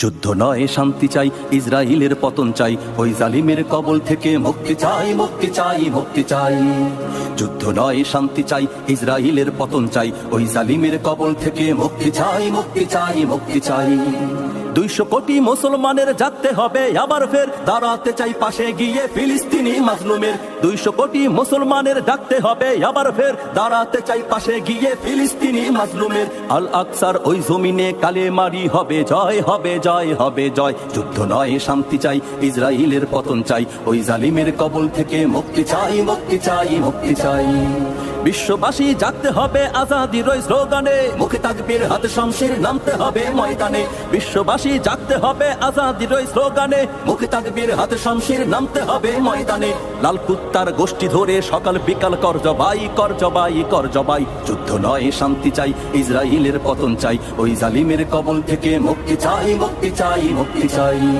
যুদ্ধ নয়, শান্তি চাই ইসরায়েলের পতন চাই, ওই জালিমের কবল থেকে মুক্তি চাই মুক্তি চাই মুক্তি চাই। যুদ্ধ নয়, শান্তি চাই ইসরায়েলের পতন চাই, ওই জালিমের কবল থেকে মুক্তি চাই মুক্তি চাই মুক্তি চাই। দুইশো কোটি মুসলমানের জাগতে হবে, আবার ফের দাঁড়াতে চাই পাশে গিয়ে ফিলিস্তিনি মাজলুমের দুইশো কোটি মুসলমানের ডাকতে হবে, আবার ফের দাঁড়াতে চাই পাশে গিয়ে ফিলিস্তিনি মাজলুমের। আল আকসার ওই জমিনে কালে মারি হবে, জয় হবে জয় হবে, জয়। যুদ্ধ নয়, শান্তি চাই ইসরায়েলের পতন চাই। ওই জালিমের কবল থেকে মুক্তি চাই মুক্তি চাই মুক্তি চাই। বিশ্ববাসী জাগতে হবে আজাদির ওই স্লোগানে। মুখে তাকবীর, হাতে শমশির নামতে হবে ময়দানে। বিশ্ববাসী জাগতে হবে আজাদির ওই স্লোগানে। মুখে তাকবীর, হাতে শমশির নামতে হবে ময়দানে। লাল কুত্তার গোষ্ঠী ধরে সকাল বিকাল কর জবাই কর জবাই কর জবাই। যুদ্ধ নয়, শান্তি চাই ইসরায়েলের পতন চাই। ওই জালিমের কবল থেকে মুক্তি চাই মুক্তি চাই মুক্তি চাই।